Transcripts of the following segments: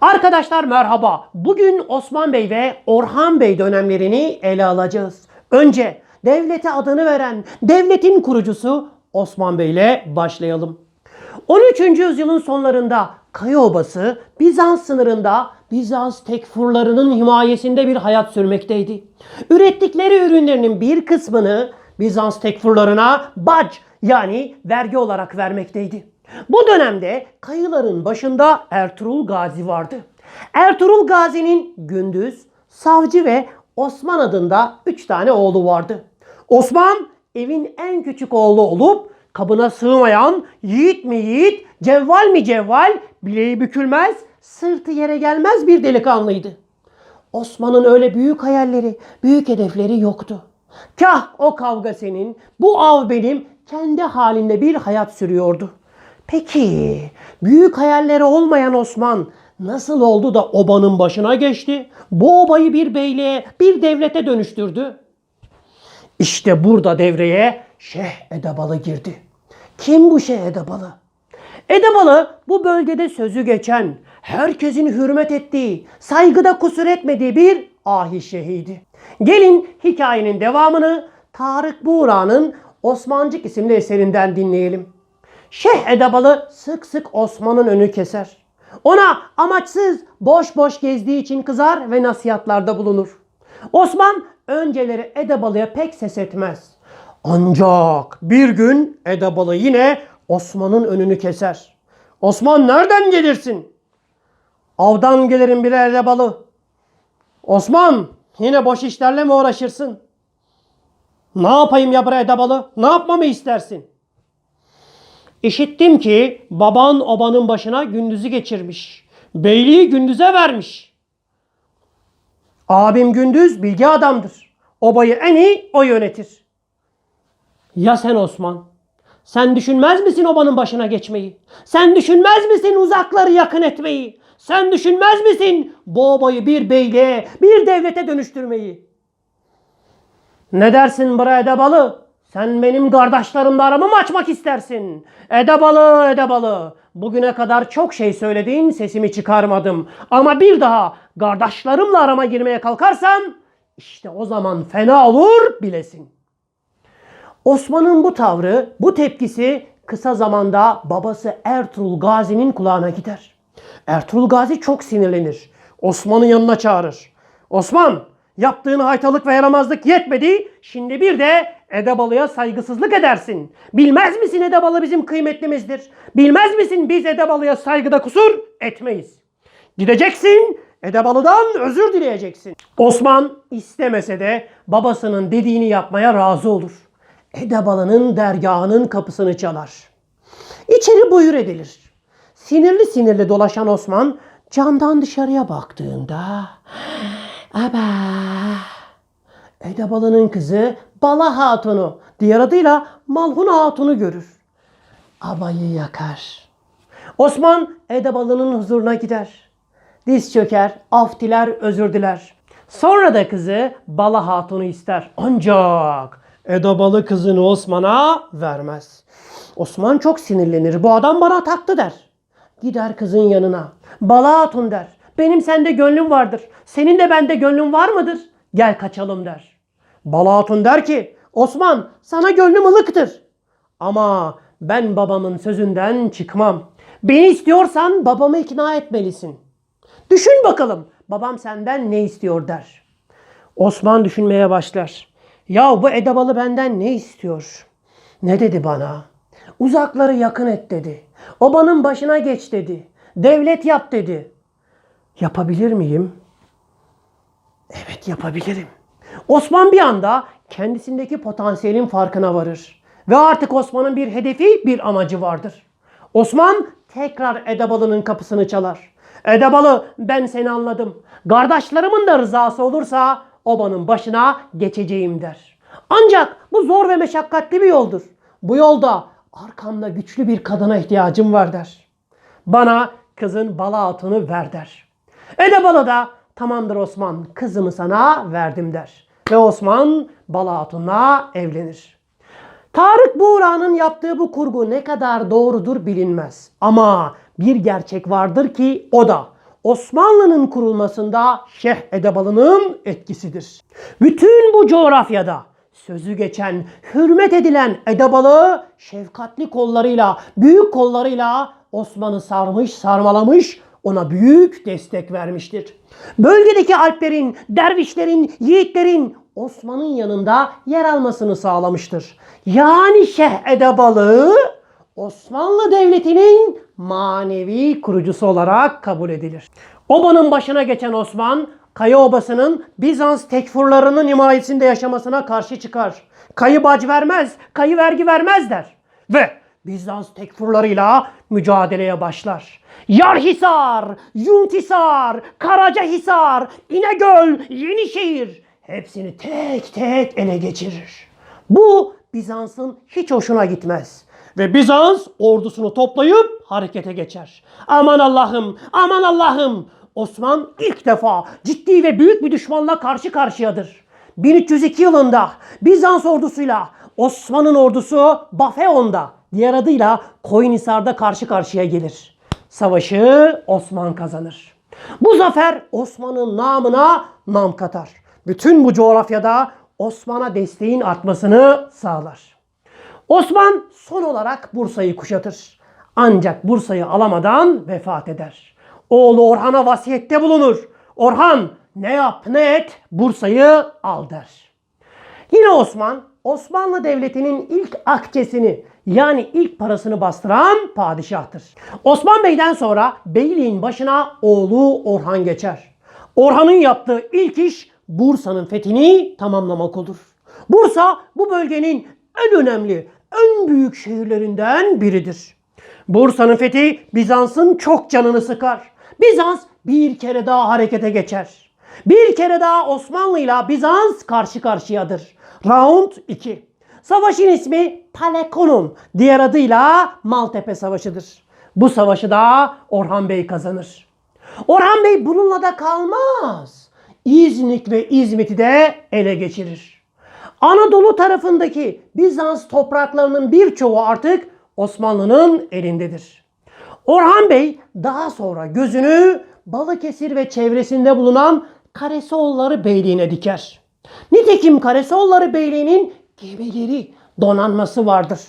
Arkadaşlar merhaba. Bugün Osman Bey ve Orhan Bey dönemlerini ele alacağız. Önce devlete adını veren devletin kurucusu Osman Bey ile başlayalım. 13. yüzyılın sonlarında Kaya Obası Bizans sınırında Bizans tekfurlarının himayesinde bir hayat sürmekteydi. Ürettikleri ürünlerinin bir kısmını Bizans tekfurlarına bac yani vergi olarak vermekteydi. Bu dönemde kayıların başında Ertuğrul Gazi vardı. Ertuğrul Gazi'nin Gündüz, Savcı ve Osman adında 3 tane oğlu vardı. Osman evin en küçük oğlu olup kabına sığmayan yiğit mi yiğit, cevval mi cevval, bileği bükülmez, sırtı yere gelmez bir delikanlıydı. Osman'ın öyle büyük hayalleri, büyük hedefleri yoktu. Kah o kavga senin, bu av benim, kendi halinde bir hayat sürüyordu. Peki, büyük hayalleri olmayan Osman nasıl oldu da obanın başına geçti? Bu obayı bir beyliğe, bir devlete dönüştürdü. İşte burada devreye Şeyh Edebalı girdi. Kim bu Şeyh Edebalı? Edebalı bu bölgede sözü geçen, herkesin hürmet ettiği, saygıda kusur etmediği bir ahi şehidi. Gelin hikayenin devamını Tarık Buğra'nın Osmancık isimli eserinden dinleyelim. Şeyh Edebalı sık sık Osman'ın önü keser. Ona amaçsız boş boş gezdiği için kızar ve nasihatlarda bulunur. Osman önceleri Edebalı'ya pek ses etmez. Ancak bir gün Edebalı yine Osman'ın önünü keser. Osman nereden gelirsin? Avdan gelirim bir Edebalı. Osman yine boş işlerle mi uğraşırsın? Ne yapayım ya bre Edebalı? Ne yapmamı istersin? İşittim ki baban obanın başına gündüzü geçirmiş. Beyliği gündüze vermiş. Abim gündüz bilgi adamdır. Obayı en iyi o yönetir. Ya sen Osman? Sen düşünmez misin obanın başına geçmeyi? Sen düşünmez misin uzakları yakın etmeyi? Sen düşünmez misin bu obayı bir beyliğe, bir devlete dönüştürmeyi? Ne dersin bre Edebalı? Sen benim kardeşlerimle aramı mı açmak istersin? Edebalı, Edebalı. Bugüne kadar çok şey söyledin, sesimi çıkarmadım. Ama bir daha kardeşlerimle arama girmeye kalkarsan, işte o zaman fena olur bilesin. Osman'ın bu tavrı, bu tepkisi kısa zamanda babası Ertuğrul Gazi'nin kulağına gider. Ertuğrul Gazi çok sinirlenir. Osman'ın yanına çağırır. Osman, yaptığın haytalık ve yaramazlık yetmedi. Şimdi bir de Edebalı'ya saygısızlık edersin. Bilmez misin Edebalı bizim kıymetlimizdir? Bilmez misin biz Edebalı'ya saygıda kusur etmeyiz. Gideceksin, Edebalı'dan özür dileyeceksin. Osman istemese de babasının dediğini yapmaya razı olur. Edebalı'nın dergahının kapısını çalar. İçeri buyur edilir. Sinirli sinirli dolaşan Osman camdan dışarıya baktığında Aba Edebalı'nın kızı Bala Hatun'u diğer adıyla Malhun Hatun'u görür. Abayı yakar. Osman Edebalı'nın huzuruna gider. Diz çöker, af diler, özür diler. Sonra da kızı Bala Hatun'u ister. Ancak Edebalı kızını Osman'a vermez. Osman çok sinirlenir. Bu adam bana taktı der. Gider kızın yanına. Bala Hatun der. Benim sende gönlüm vardır. Senin de bende gönlün var mıdır? Gel kaçalım der. Bala Hatun der ki Osman sana gönlüm ılıktır. Ama ben babamın sözünden çıkmam. Beni istiyorsan babamı ikna etmelisin. Düşün bakalım babam senden ne istiyor der. Osman düşünmeye başlar. Ya bu Edebalı benden ne istiyor? Ne dedi bana? Uzakları yakın et dedi. Obanın başına geç dedi. Devlet yap dedi. Yapabilir miyim? Evet yapabilirim. Osman bir anda kendisindeki potansiyelin farkına varır. Ve artık Osman'ın bir hedefi, bir amacı vardır. Osman tekrar Edebalı'nın kapısını çalar. Edebalı ben seni anladım. Kardeşlerimin de rızası olursa obanın başına geçeceğim der. Ancak bu zor ve meşakkatli bir yoldur. Bu yolda arkamda güçlü bir kadına ihtiyacım var der. Bana kızın bala hatunu ver der. Edebalı da tamamdır Osman kızımı sana verdim der. ve Osman Bala Hatun'la evlenir. Tarık Buğra'nın yaptığı bu kurgu ne kadar doğrudur bilinmez. Ama bir gerçek vardır ki o da Osmanlı'nın kurulmasında Şeyh Edebalı'nın etkisidir. Bütün bu coğrafyada sözü geçen, hürmet edilen Edebalı şefkatli kollarıyla, büyük kollarıyla Osman'ı sarmış, sarmalamış, ona büyük destek vermiştir. Bölgedeki Alplerin, dervişlerin, yiğitlerin Osman'ın yanında yer almasını sağlamıştır. Yani Şeyh Edebalı Osmanlı Devleti'nin manevi kurucusu olarak kabul edilir. Obanın başına geçen Osman, Kaya Obası'nın Bizans tekfurlarının himayesinde yaşamasına karşı çıkar. Kayı bac vermez, kayı vergi vermez der. Ve Bizans tekfurlarıyla mücadeleye başlar. Yarhisar, Yuntisar, Karacahisar, İnegöl, Yenişehir hepsini tek tek ele geçirir. Bu Bizans'ın hiç hoşuna gitmez. Ve Bizans ordusunu toplayıp harekete geçer. Aman Allah'ım, aman Allah'ım. Osman ilk defa ciddi ve büyük bir düşmanla karşı karşıyadır. 1302 yılında Bizans ordusuyla Osman'ın ordusu Bafeon'da, diğer adıyla Koyunhisar'da karşı karşıya gelir. Savaşı Osman kazanır. Bu zafer Osman'ın namına nam katar. Bütün bu coğrafyada Osman'a desteğin artmasını sağlar. Osman son olarak Bursa'yı kuşatır. Ancak Bursa'yı alamadan vefat eder. Oğlu Orhan'a vasiyette bulunur. Orhan ne yap ne et Bursa'yı al der. Yine Osman, Osmanlı Devleti'nin ilk akçesini yani ilk parasını bastıran padişahtır. Osman Bey'den sonra beyliğin başına oğlu Orhan geçer. Orhan'ın yaptığı ilk iş Bursa'nın fethini tamamlamak olur. Bursa bu bölgenin en önemli, en büyük şehirlerinden biridir. Bursa'nın fethi Bizans'ın çok canını sıkar. Bizans bir kere daha harekete geçer. Bir kere daha Osmanlı ile Bizans karşı karşıyadır. Round 2. Savaşın ismi Palekonum, diğer adıyla Maltepe Savaşı'dır. Bu savaşı da Orhan Bey kazanır. Orhan Bey bununla da kalmaz. İznik ve İzmit'i de ele geçirir. Anadolu tarafındaki Bizans topraklarının birçoğu artık Osmanlı'nın elindedir. Orhan Bey daha sonra gözünü Balıkesir ve çevresinde bulunan Karesoğulları Beyliği'ne diker. Nitekim Karesoğulları Beyliği'nin gemileri, donanması vardır.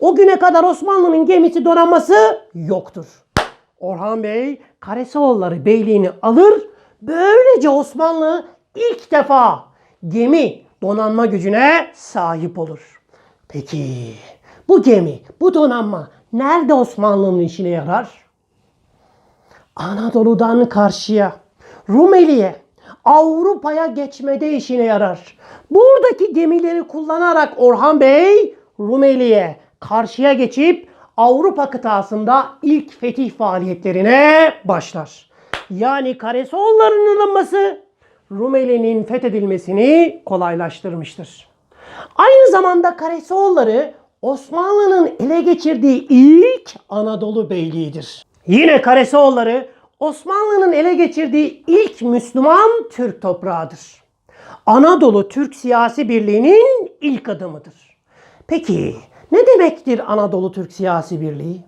O güne kadar Osmanlı'nın gemisi donanması yoktur. Orhan Bey Karesoğulları Beyliği'ni alır. Böylece Osmanlı ilk defa gemi donanma gücüne sahip olur. Peki bu gemi, bu donanma nerede Osmanlı'nın işine yarar? Anadolu'dan karşıya, Rumeli'ye, Avrupa'ya geçmede işine yarar. Buradaki gemileri kullanarak Orhan Bey Rumeli'ye karşıya geçip Avrupa kıtasında ilk fetih faaliyetlerine başlar. Yani Karesoğulları'nın alınması Rumeli'nin fethedilmesini kolaylaştırmıştır. Aynı zamanda Karesoğulları Osmanlı'nın ele geçirdiği ilk Anadolu beyliğidir. Yine Karesoğulları Osmanlı'nın ele geçirdiği ilk Müslüman Türk toprağıdır. Anadolu Türk Siyasi Birliği'nin ilk adımıdır. Peki ne demektir Anadolu Türk Siyasi Birliği?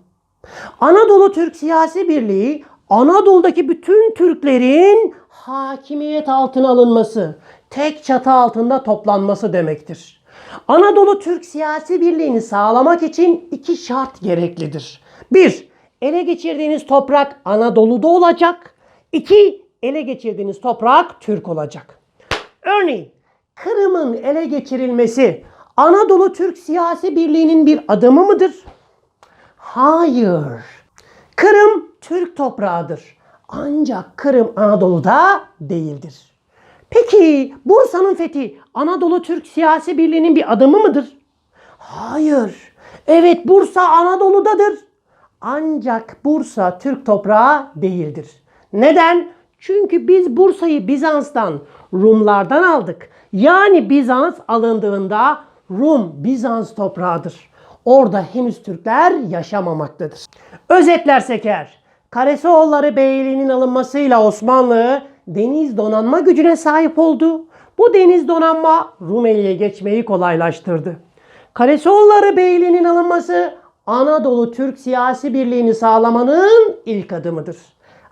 Anadolu Türk Siyasi Birliği Anadolu'daki bütün Türklerin hakimiyet altına alınması, tek çatı altında toplanması demektir. Anadolu Türk Siyasi Birliği'ni sağlamak için iki şart gereklidir. Bir, ele geçirdiğiniz toprak Anadolu'da olacak. İki, ele geçirdiğiniz toprak Türk olacak. Örneğin Kırım'ın ele geçirilmesi Anadolu Türk Siyasi Birliği'nin bir adımı mıdır? Hayır. Kırım Türk toprağıdır. Ancak Kırım Anadolu'da değildir. Peki Bursa'nın fethi Anadolu Türk Siyasi Birliği'nin bir adımı mıdır? Hayır. Evet Bursa Anadolu'dadır. Ancak Bursa Türk toprağı değildir. Neden? Çünkü biz Bursa'yı Bizans'tan, Rumlardan aldık. Yani Bizans alındığında Rum Bizans toprağıdır. Orada henüz Türkler yaşamamaktadır. Özetlersek eğer, Karesoğulları Beyliği'nin alınmasıyla Osmanlı deniz donanma gücüne sahip oldu. Bu deniz donanma Rumeli'ye geçmeyi kolaylaştırdı. Kalesoğulları Beyliği'nin alınması Anadolu Türk siyasi birliğini sağlamanın ilk adımıdır.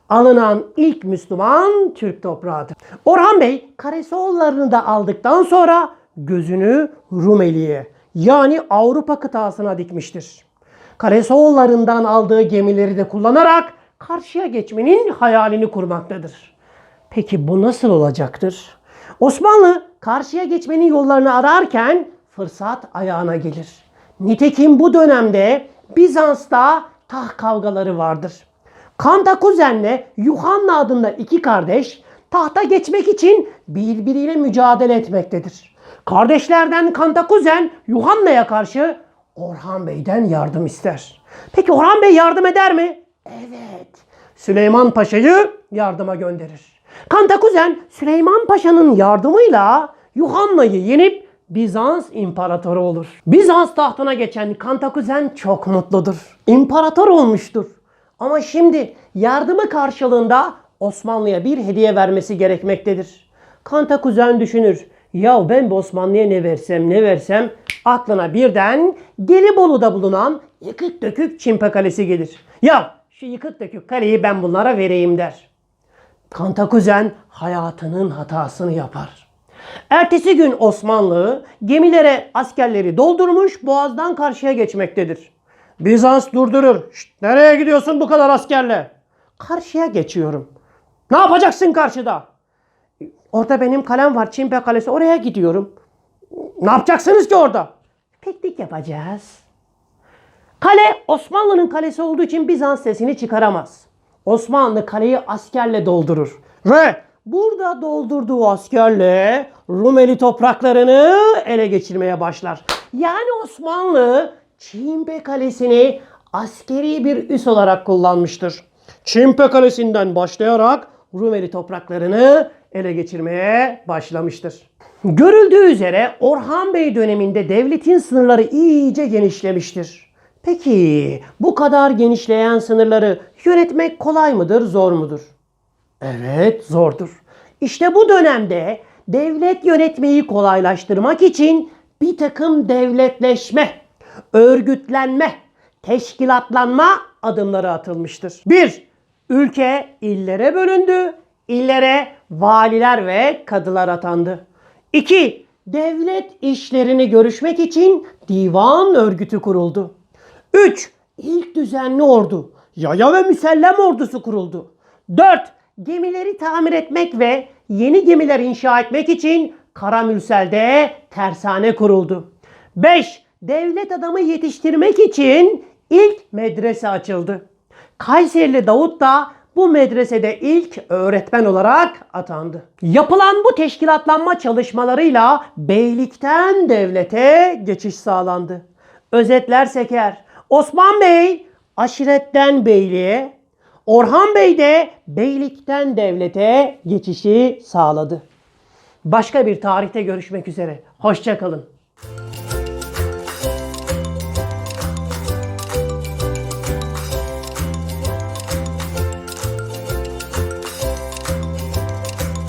Alınan ilk Müslüman Türk toprağıdır. Orhan Bey Karasoğullarını da aldıktan sonra gözünü Rumeli'ye yani Avrupa kıtasına dikmiştir. Karasoğullarından aldığı gemileri de kullanarak karşıya geçmenin hayalini kurmaktadır. Peki bu nasıl olacaktır? Osmanlı karşıya geçmenin yollarını ararken fırsat ayağına gelir. Nitekim bu dönemde Bizans'ta taht kavgaları vardır. Kantakuzen'le Yuhanna adında iki kardeş tahta geçmek için birbiriyle mücadele etmektedir. Kardeşlerden Kantakuzen Yuhanna'ya karşı Orhan Bey'den yardım ister. Peki Orhan Bey yardım eder mi? Evet. Süleyman Paşa'yı yardıma gönderir. Kantakuzen Süleyman Paşa'nın yardımıyla Yuhanna'yı yenip Bizans imparatoru olur. Bizans tahtına geçen Kantakuzen çok mutludur. İmparator olmuştur. Ama şimdi yardımı karşılığında Osmanlı'ya bir hediye vermesi gerekmektedir. Kantakuzen düşünür. Ya ben bu Osmanlı'ya ne versem ne versem aklına birden Gelibolu'da bulunan yıkık dökük Çimpe Kalesi gelir. Ya şu yıkık dökük kaleyi ben bunlara vereyim der. Kantakuzen hayatının hatasını yapar. Ertesi gün Osmanlı gemilere askerleri doldurmuş boğazdan karşıya geçmektedir. Bizans durdurur. "Şşt, nereye gidiyorsun bu kadar askerle? Karşıya geçiyorum. Ne yapacaksın karşıda? Orada benim kalem var Çimpe Kalesi oraya gidiyorum. Ne yapacaksınız ki orada? Piknik yapacağız. Kale Osmanlı'nın kalesi olduğu için Bizans sesini çıkaramaz. Osmanlı kaleyi askerle doldurur. Ve burada doldurduğu askerle Rumeli topraklarını ele geçirmeye başlar. Yani Osmanlı Çimpe Kalesi'ni askeri bir üs olarak kullanmıştır. Çimpe Kalesi'nden başlayarak Rumeli topraklarını ele geçirmeye başlamıştır. Görüldüğü üzere Orhan Bey döneminde devletin sınırları iyice genişlemiştir. Peki bu kadar genişleyen sınırları yönetmek kolay mıdır, zor mudur? Evet, zordur. İşte bu dönemde devlet yönetmeyi kolaylaştırmak için bir takım devletleşme, örgütlenme, teşkilatlanma adımları atılmıştır. 1. Ülke illere bölündü. İllere valiler ve kadılar atandı. 2. Devlet işlerini görüşmek için divan örgütü kuruldu. 3. İlk düzenli ordu, yaya ve müsellem ordusu kuruldu. 4. Gemileri tamir etmek ve yeni gemiler inşa etmek için Karamürsel'de tersane kuruldu. 5. Devlet adamı yetiştirmek için ilk medrese açıldı. Kayserili Davut da bu medresede ilk öğretmen olarak atandı. Yapılan bu teşkilatlanma çalışmalarıyla beylikten devlete geçiş sağlandı. Özetlersek eğer Osman Bey aşiretten beyliğe, Orhan Bey de beylikten devlete geçişi sağladı. Başka bir tarihte görüşmek üzere. Hoşçakalın.